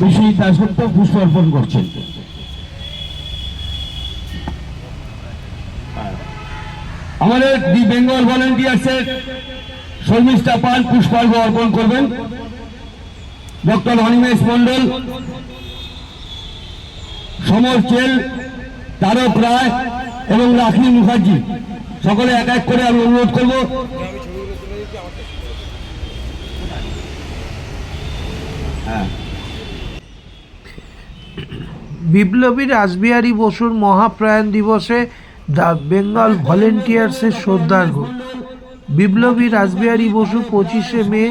বিশ্বজিৎ দাসগুপ্ত পুষ্প অর্পণ করছেন। আমাদের দি বেঙ্গল ভলেন্টিয়ার্সের শর্মিষ্ঠা পাল পুষ্পার্ঘ অর্পণ করবেন। ডক্টর অনিমেষ মন্ডল সমর চেল, তারক রায় এবং রাখি মুখার্জি। সকলে এক এক করে আমি অনুরোধ করব। হ্যাঁ। বিপ্লবী রাসবিহারী বসুর মহাপ্রয়াণ দিবসে দ্য বেঙ্গল ভলেন্টিয়ার্সের শ্রদ্ধার্ঘ বিপ্লবী রাসবিহারী বসু পঁচিশে মে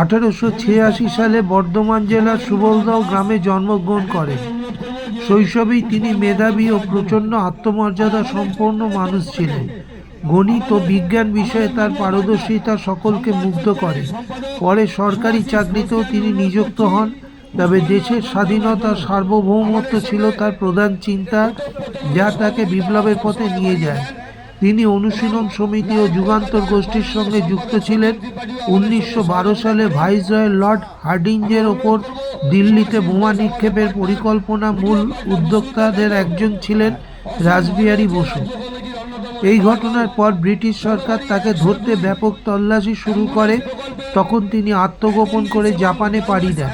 আঠারোশো ছিয়াশি সালে বর্ধমান জেলার সুবলদাও গ্রামে জন্মগ্রহণ করেন। শৈশবেই তিনি মেধাবী ও প্রচণ্ড আত্মমর্যাদা সম্পন্ন মানুষ ছিলেন। গণিত ও বিজ্ঞান বিষয়ে তার পারদর্শিতা সকলকে মুগ্ধ করে। পরে সরকারি চাকরিতেও তিনি নিযুক্ত হন। তবে দেশের স্বাধীনতা সার্বভৌমত্ব ছিল তার প্রধান চিন্তা, যা তাকে বিপ্লবের পথে নিয়ে যায়। তিনি অনুশীলন সমিতি ও যুগান্তর গোষ্ঠীর সঙ্গে যুক্ত ছিলেন। উনিশশো বারো সালে ভাইসরয় লর্ড হার্ডিঞ্জের ওপর দিল্লিতে বোমা নিক্ষেপের পরিকল্পনা মূল উদ্যোক্তাদের একজন ছিলেন রাসবিহারী বসু। এই ঘটনার পর ব্রিটিশ সরকার তাকে ধরতে ব্যাপক তল্লাশি শুরু করে। তখন তিনি আত্মগোপন করে জাপানে পাড়ি দেন।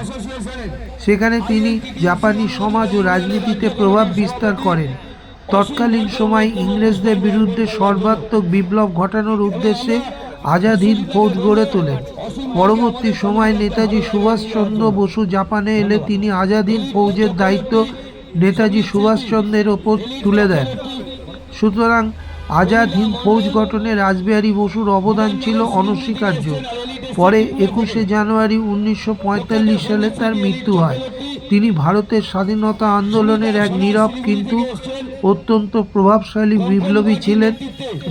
সেখানে তিনি জাপানি সমাজ ও রাজনীতিতে প্রভাব বিস্তার করেন। তৎকালীন সময় ইংরেজদের বিরুদ্ধে সর্বাত্মক বিপ্লব ঘটানোর উদ্দেশ্যে আজাদ হিন্দ ফৌজ গড়ে তোলেন। পরবর্তী সময় নেতাজি সুভাষচন্দ্র বসু জাপানে এলে তিনি আজাদ হিন্দ ফৌজের দায়িত্ব নেতাজি সুভাষচন্দ্রের ওপর তুলে দেন। সুতরাং আজাদ হিন্দ ফৌজ গঠনে রাসবিহারী বসুর অবদান ছিল অনস্বীকার্য। পরে একুশে জানুয়ারি উনিশশো পঁয়তাল্লিশ সালে তার মৃত্যু হয়। তিনি ভারতের স্বাধীনতা আন্দোলনের এক নীরব কিন্তু অত্যন্ত প্রভাবশালী বিপ্লবী ছিলেন,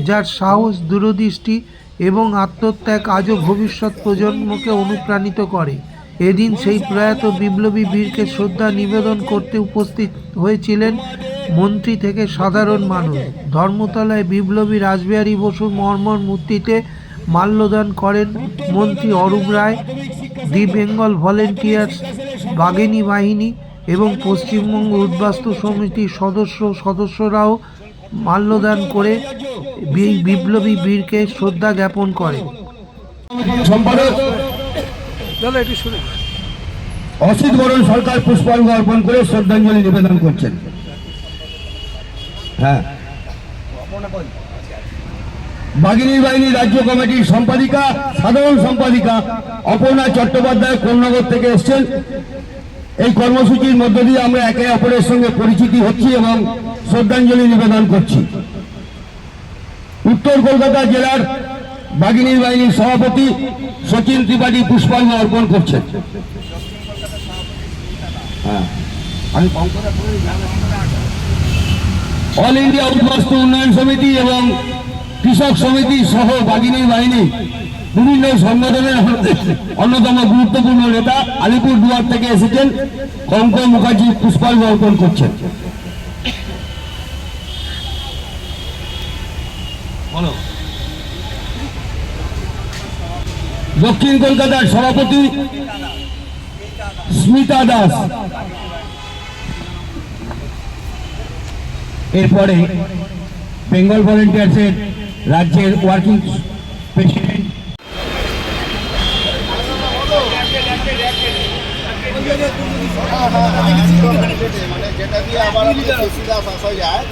যার সাহস, দূরদৃষ্টি এবং আত্মত্যাগ আজও ভবিষ্যৎ প্রজন্মকে অনুপ্রাণিত করে। এদিন সেই প্রয়াত বিপ্লবী বীরকে শ্রদ্ধা নিবেদন করতে উপস্থিত হয়েছিলেন মন্ত্রী থেকে সাধারণ মানুষ। ধর্মতলায় বিপ্লবী রাসবিহারী বসুর মর্মর মূর্তিতে মাল্যদান করেন মন্ত্রী Arup Roy the Bengal volunteers বাঘিনী বাহিনী এবং পশ্চিমবঙ্গ উদ্বাস্তু সমিতির সদস্য সদস্যরাও মাল্যদান করে বিপ্লবী বীরকে শ্রদ্ধা জ্ঞাপন করে সম্পাদক অসিত বরণ সরকার পুষ্পার্ঘ অর্পণ করে শ্রদ্ধাঞ্জলি নিবেদন করছেন। হ্যাঁ। বাগিনী বাহিনী রাজ্য কমিটির সম্পাদিকা, সাধারণ সম্পাদিকা অপর্ণা চট্টোপাধ্যায় কোন্নগর থেকে এসছেন। এই কর্মসূচির মধ্য দিয়ে আমরা একে অপরের সঙ্গে পরিচিতি হচ্ছি এবং শ্রদ্ধাঞ্জলি নিবেদন করছি। উত্তর কলকাতা জেলার বাগিনী বাহিনীর সভাপতি সচিন ত্রিপাঠী পুষ্পার্ঘ অর্পণ করছেন। হ্যাঁ। আমি অল ইন্ডিয়া উদ্বাস্তু উন্নয়ন সমিতি এবং কৃষক সমিতি সহ বাগিনী বাহিনী বিভিন্ন সংগঠনের অন্যতম গুরুত্বপূর্ণ নেতা আলিপুর দুয়ার থেকে এসেছেন। কঙ্ক মুখার্জি পুষ্পার্ঘ অর্পণ করছেন। দক্ষিণ কলকাতার সভাপতি স্মিতা দাস। এরপরে বেঙ্গল ভলেন্টিয়ার্সের রাজ্যের ওয়ার্কিং প্রেসিডেন্ট। মানে যেটা দিয়ে আবার যায়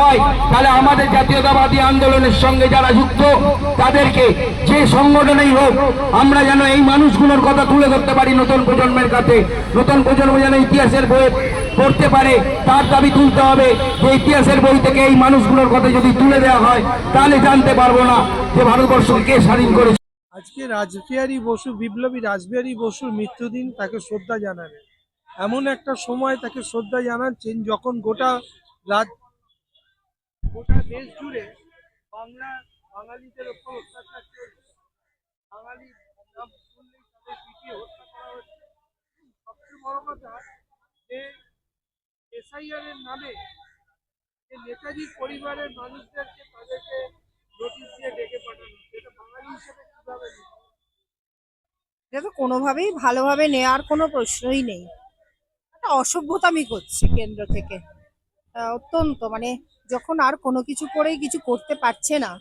হয়, তাহলে আমাদের জাতীয়তাবাদী আন্দোলনের সঙ্গে যারা যুক্ত, তাদেরকে যে সংগঠনেই হোক, আমরা যেন এই মানুষগুলোর কথা তুলে ধরতে পারি নতুন প্রজন্মের কাছে। নতুন প্রজন্ম যেন ইতিহাসের বই পড়তে পারে, তার দাবি তুলতে হবে যে ইতিহাসের বই থেকে এই মানুষগুলোর কথা যদি তুলে দেওয়া হয়, তাহলে জানতে পারব না যে ভারতবর্ষকে কে স্বাধীন করেছে। আজকে রাজবিহারী বসু, বিপ্লবী রাজবিহারী বসুর মৃত্যুদিন তাকে শ্রদ্ধা জানালেন এমন একটা সময় তাকে শ্রদ্ধা জানাচ্ছেন যখন গোটা রাজ গোটা দেশ জুড়ে বাংলা, বাঙালিদের ওপর অত্যাচার চলছে। বাঙালি নাম শুনলেই তাদের পিটিয়ে হত্যা করা হচ্ছে। সবচেয়ে বড় কথা, যে এসআইআর এর নামে যে নেতাজির পরিবারের মানুষদেরকে তাদেরকে নোটিশ দিয়ে ডেকে পাঠানো এটা বাঙালি হিসেবে কীভাবে এটা তো কোনোভাবেই ভালোভাবে নেওয়ার কোনো প্রশ্নই নেই। একটা অসভ্যতামি করছে কেন্দ্র থেকে। অত্যন্ত মানে যখন আর কোনো কিছু করেই কিছু করতে পারছে না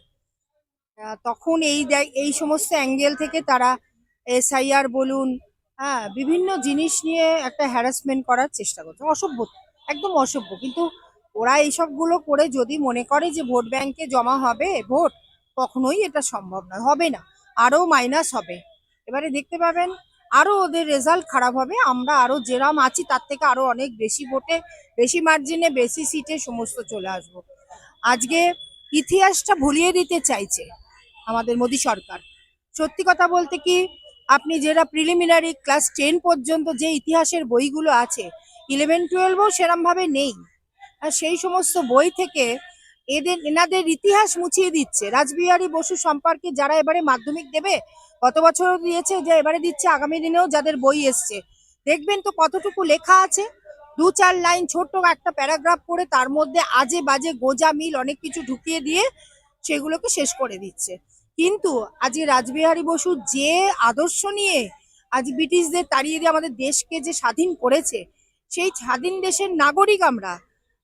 তখন এই এই সমস্ত অ্যাঙ্গেল থেকে তারা এসআইআর বলুন হ্যাঁ বিভিন্ন জিনিস নিয়ে একটা হ্যারাসমেন্ট করার চেষ্টা করছে। অসভ্য, একদম অসভ্য। কিন্তু ওরা এইসবগুলো করে যদি মনে করে যে ভোট ব্যাংকে জমা হবে ভোট, কখনোই এটা সম্ভব নয়, হবে না, আরও মাইনাস হবে। এবারে দেখতে পাবেন আরও ওদের রেজাল্ট খারাপ হবে। আমরা আরও যেরাম আছি, তার থেকে আরও অনেক বেশি ভোটে, বেশি মার্জিনে বেশি সিটে সমস্ত চলে আসব। আজকে ইতিহাসটা ভুলিয়ে দিতে চাইছে আমাদের মোদী সরকার। সত্যি কথা বলতে কি, আপনি যেটা প্রিলিমিনারি ক্লাস টেন পর্যন্ত যে ইতিহাসের বইগুলো আছে ইলেভেন টুয়েলভও সেরমভাবে নেই। আর সেই সমস্ত বই থেকে এদের, এনাদের ইতিহাস মুছিয়ে দিচ্ছে। রাজবিহারী বসু সম্পর্কে যারা এবারে মাধ্যমিক দেবে গত বছরও দিয়েছে যে এবারে দিচ্ছে আগামী দিনেও যাদের বই এসছে। দেখবেন তো কতটুকু লেখা আছে। দু চার লাইন ছোট্ট একটা প্যারাগ্রাফ করে তার মধ্যে আজে বাজে গোজা মিল অনেক কিছু ঢুকিয়ে দিয়ে সেগুলোকে শেষ করে দিচ্ছে। কিন্তু আজকে রাজবিহারী বসু যে আদর্শ নিয়ে আজ ব্রিটিশদের তাড়িয়ে দিয়ে আমাদের দেশকে যে স্বাধীন করেছে, সেই স্বাধীন দেশের নাগরিক আমরা।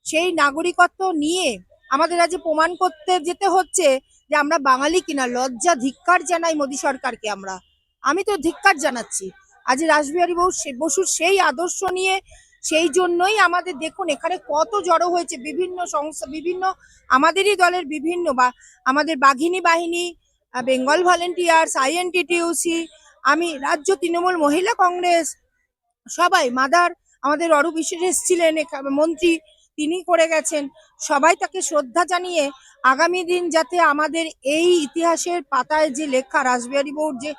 সেই নাগরিকত্ব নিয়ে আমাদের আজ প্রমাণ করতে যেতে হচ্ছে যে আমরা বাঙালি কিনা, লজ্জা, ধিক্কার জানাই মোদী সরকারকে আমরা। আমি তো ধিক্কার জানাচ্ছি। আজ রাসবিহারী বসু বসুর সেই আদর্শ নিয়ে, সেই জন্যই আমাদের, দেখুন, এখানে কত জড়ো হয়েছে বিভিন্ন সংস্থা, বিভিন্ন আমাদেরই দলের বিভিন্ন বা আমাদের বাঘিনী বাহিনী বেঙ্গল ভলেন্টিয়ার্স, আইএনটিটিউসি, আমি রাজ্য তৃণমূল মহিলা কংগ্রেস, সবাই, মাদার, আমাদের অরূপ বিশ্বাস এসেছিলেন মন্ত্রী তিনি করে গেছেন। সবাই তাকে শ্রদ্ধা জানিয়ে আগামী দিন যাতে আমাদের এই ইতিহাসের পাতায় যে লেখা রাসবিহারী বউর যে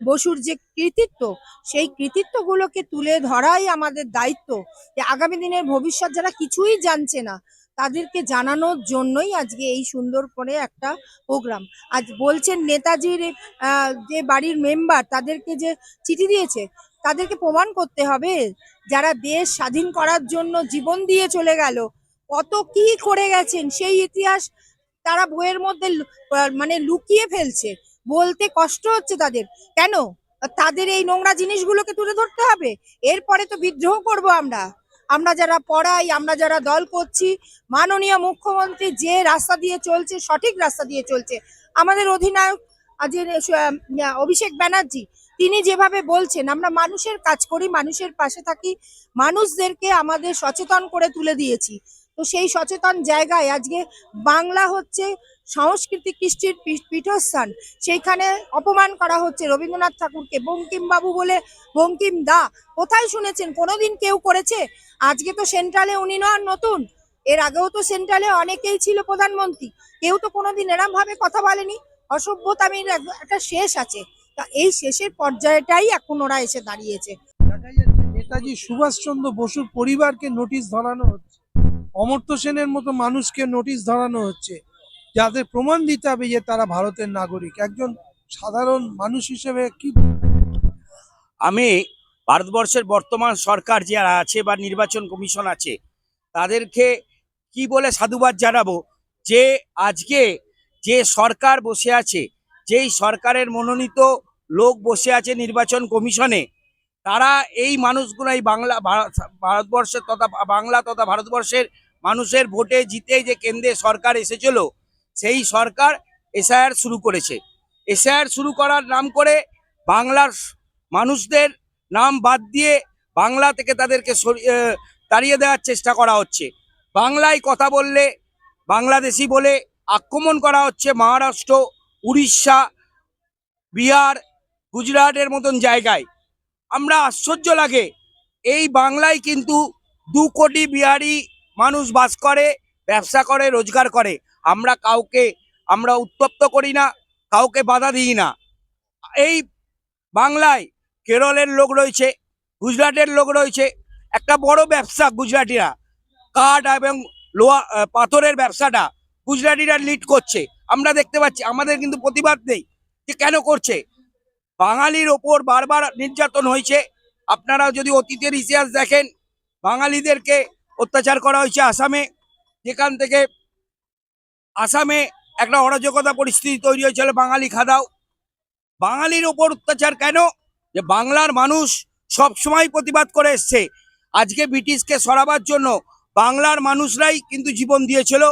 বসুর যে কৃতিত্ব, সেই কৃতিত্বগুলোকে তুলে ধরাই আমাদের দায়িত্ব যে আগামী দিনের ভবিষ্যৎ যারা কিছুই জানছে না, তাদেরকে জানানোর জন্যই আজকে এই সুন্দর করে একটা প্রোগ্রাম। আজ বলছেন নেতাজির যে বাড়ির মেম্বার, তাদেরকে যে চিঠি দিয়েছে তাদেরকে প্রমাণ করতে হবে যারা দেশ স্বাধীন করার জন্য জীবন দিয়ে চলে গেল। কত কি করে গেছেন? সেই ইতিহাস তারা বইয়ের মধ্যে মানে লুকিয়ে ফেলছে। বলতে কষ্ট হচ্ছে তাদের। কেন? তাদের এই নোংরা জিনিসগুলোকে তুলে ধরতে হবে। এরপরে তো বিদ্রোহ করব আমরা। আমরা যারা পড়াই আমরা যারা দল করছি মাননীয় মুখ্যমন্ত্রী যে রাস্তা দিয়ে চলছে সঠিক রাস্তা দিয়ে চলছে। আমাদের অধিনায়ক আহ, অভিষেক ব্যানার্জি তিনি যেভাবে বলছেন, আমরা মানুষের কাজ করি, মানুষের পাশে থাকি, মানুষদেরকে আমাদের সচেতন করে তুলে দিয়েছি। তো সেই সচেতন জায়গায় আজকে বাংলা হচ্ছে সংস্কৃতি কৃষ্টির পীঠস্থান। সেইখানে অপমান করা হচ্ছে রবীন্দ্রনাথ ঠাকুরকে। বঙ্কিমবাবু বলে, বঙ্কিম দা, কোথায় শুনেছেন? কোনোদিন কেউ করেছে? আজকে তো সেন্ট্রালে উনি নন নতুন। এর আগেও তো সেন্ট্রালে অনেকেই ছিল প্রধানমন্ত্রী। কেউ তো কোনোদিন এরম ভাবে কথা বলেনি। অসভ্যতামির এক- একটা শেষ আছে। তা এই শেষের পর্যায়টাই এখন ওরা এসে দাঁড়িয়েছে। নেতাজি সুভাষচন্দ্র বসুর পরিবারকে নোটিশ ধরানো হচ্ছে। অমর্ত্য সেনের মতো মানুষকে নোটিশ ধরানো হচ্ছে। যাদের প্রমাণ দিতে হবে যে তারা ভারতের নাগরিক। একজন সাধারণ মানুষ হিসেবে কি আমি ভারতবর্ষের বর্তমান সরকার যারা আছে বা নির্বাচন কমিশন আছে তাদেরকে কি বলে সাধুবাদ জানাব? যে আজকে যে সরকার বসে আছে যেই সরকারের মনোনীত লোক বসে আছে নির্বাচন কমিশনে, তারা এই মানুষগুলো, এই বাংলা, ভারত- ভারতবর্ষের তথা বাংলা তথা ভারতবর্ষের মানুষের ভোটে জিতে যে কেন্দ্রে সরকার এসেছিল, সেই সরকার এসআইআর শুরু করেছে। এসআইআর শুরু করার নাম করে বাংলার মানুষদের নাম বাদ দিয়ে বাংলা থেকে তাদেরকে তাড়িয়ে দেওয়ার চেষ্টা করা হচ্ছে। বাংলায় কথা বললে, বাংলাদেশি বলে আক্রমণ করা হচ্ছে মহারাষ্ট্র উড়িষ্যা, বিহার, গুজরাটের মতন জায়গায়। আমরা আশ্চর্য লাগে, এই বাংলায় কিন্তু দু কোটি বিহারি মানুষ বাস করে, ব্যবসা করে, রোজগার করে। আমরা কাউকে, আমরা উত্তপ্ত করি না, কাউকে বাধা দিই না। এই বাংলায় কেরলের লোক রয়েছে, গুজরাটের লোক রয়েছে, একটা বড় ব্যবসা গুজরাটিরা। কাঠ এবং লোহা পাথরের ব্যবসাটা গুজরাটিরা লিড করছে। আমরা দেখতে পাচ্ছি, আমাদের কিন্তু প্রতিবাদ নেই যে কেন করছে। বাঙালির ওপর বারবার নির্যাতন হয়েছে। আপনারা যদি অতীতের ইতিহাস দেখেন, বাঙালিদেরকে অত্যাচার করা হয়েছে আসামে। যেখান থেকে আসামে একটা অরাজকতা পরিস্থিতি তৈরি হয়েছিল বাঙালি খাদাও। বাঙালির ওপর অত্যাচার কেন? যে বাংলার মানুষ সব সময় প্রতিবাদ করে এসছে। আজকে ব্রিটিশকে সরাবার জন্য বাংলার মানুষরাই কিন্তু জীবন দিয়েছিল।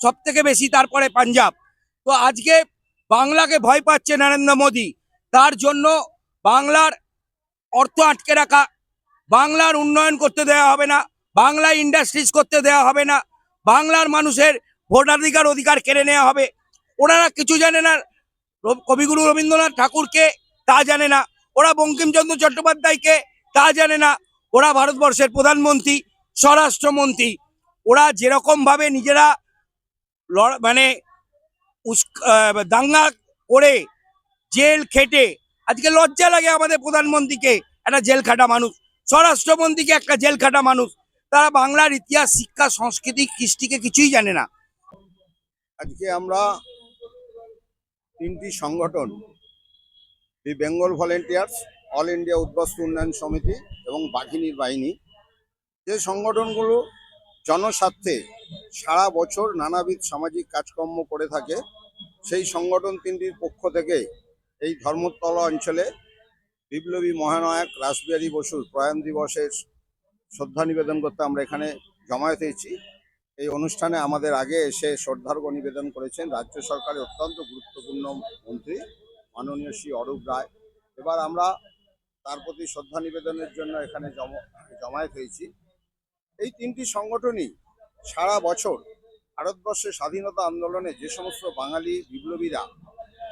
সব থেকে বেশি তারপরে পাঞ্জাব। তো আজকে বাংলাকে ভয় পাচ্ছে নরেন্দ্র মোদী। তার জন্য বাংলার অর্থ আটকে রাখা, বাংলার উন্নয়ন করতে দেওয়া হবে না বাংলা ইন্ডাস্ট্রিজ করতে দেওয়া হবে না, বাংলার মানুষের ভোটাধিকার অধিকার কেড়ে নেওয়া হবে। ওনারা কিছু জানে না কবিগুরু রবীন্দ্রনাথ ঠাকুরকে তা জানে না, ওরা বঙ্কিমচন্দ্র চট্টোপাধ্যায়কে তা জানে না, ওরা ভারতবর্ষের প্রধানমন্ত্রী, স্বরাষ্ট্রমন্ত্রী। ওরা যেরকমভাবে নিজেরা মানে দাঙ্গা করে জেল খেটে, আজকে লজ্জা লাগে আমাদের প্রধানমন্ত্রীকে, একটা জেল খাটা মানুষ। স্বরাষ্ট্রমন্ত্রীকে একটা জেল খাটা মানুষ। তারা বাংলার ইতিহাস, শিক্ষা, সংস্কৃতি, কৃষ্টিকে কিছুই জানে না। আজকে আমরা তিনটি সংগঠন, the Bengal volunteers, all India উদ্বাস্তু উন্নয়ন সমিতি এবং বাঘিনীর বাহিনী। যে সংগঠনগুলো জনস্বার্থে সারা বছর নানাবিধ সামাজিক কাজকর্ম করে থাকে, সেই সংগঠন তিনটির পক্ষ থেকে এই ধর্মতলা অঞ্চলে বিপ্লবী মহানায়ক রাসবিহারী বসুর প্রয়াণ দিবসের শ্রদ্ধা নিবেদন করতে আমরা এখানে জমায়েত হয়েছি। এই অনুষ্ঠানে আমাদের আগে এসে শ্রদ্ধার্ঘ নিবেদন করেছেন রাজ্য সরকারের অত্যন্ত গুরুত্বপূর্ণ মন্ত্রী মাননীয় শ্রী অরূপ রায়। এবার আমরা তার প্রতি শ্রদ্ধা নিবেদনের জন্য এখানে জম- জমায়েত হয়েছি। এই তিনটি সংগঠনই সারা বছর ভারতবর্ষের স্বাধীনতা আন্দোলনে যে সমস্ত বাঙালি বিপ্লবীরা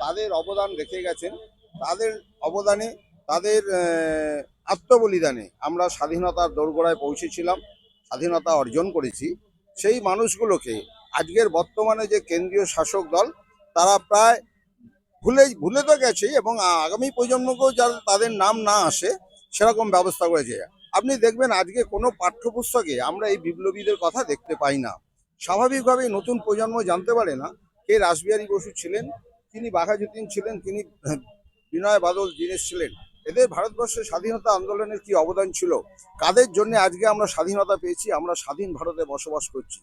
তাদের অবদান রেখে গেছেন, তাদের অবদানে, তাদের আত্মবলিদানে আমরা স্বাধীনতার দোরগোড়ায় পৌঁছেছিলাম, স্বাধীনতা অর্জন করেছি। সেই মানুষগুলোকে আজকের বর্তমানে যে কেন্দ্রীয় শাসক দল, তারা প্রায় ভুলে ভুলে তো গেছে এবং আগামী প্রজন্মকেও যার তাদের নাম না আসে, সেরকম ব্যবস্থা করেছে। আপনি দেখবেন আজকে কোনো পাঠ্যপুস্তকে আমরা এই বিপ্লবীদের কথা দেখতে পাই না। স্বাভাবিকভাবেই নতুন প্রজন্ম জানতে পারে না কে রাসবিহারী বসু ছিলেন, তিনি বাঘাযতীন ছিলেন, তিনি বিনয় বাদল দীনেশ ছিলেন। এদের ভারতবর্ষের স্বাধীনতা আন্দোলনের কি অবদান ছিল? কাদের জন্য আজকে আমরা স্বাধীনতা পেয়েছি? আমরা স্বাধীন ভারতে বসবাস করছি।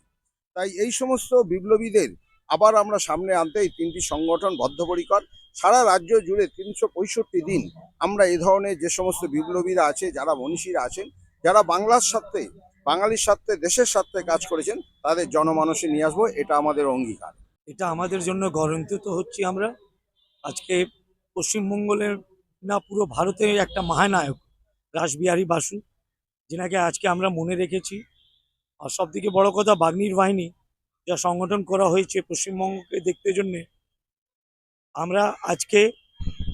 তাই এই সমস্ত বিপ্লবীদের আবার আমরা সামনে আনতে এই তিনটি সংগঠন বদ্ধপরিকর। সারা রাজ্য জুড়ে তিনশো পঁয়ষট্টি দিন আমরা এ ধরনের যে সমস্ত বিপ্লবীরা আছে, যারা মনীষীরা আছেন, যারা বাংলার স্বার্থে, বাঙালির স্বার্থে, দেশের স্বার্থে কাজ করেছেন, তাদের জনমানসে নিয়ে আসব, এটা আমাদের অঙ্গীকার। এটা আমাদের জন্য গর্বিত হচ্ছি আমরা। আজকে পশ্চিমবঙ্গের না পুরো ভারতের একটা মহানায়ক, রাসবিহারী বাসু, যেনাকে আজকে আমরা মনে রেখেছি। আর সব থেকে বড় কথা, বাগ্নির বাহিনী যা সংগঠন করা হয়েছে পশ্চিমবঙ্গকে দেখতে জন্যে, আমরা আজকে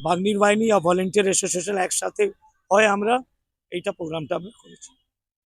বাগ্নির বাহিনী আর ভলেন্টিয়ার অ্যাসোসিয়েশন একসাথে হয় আমরা এইটা প্রোগ্রামটা আমরা করেছি।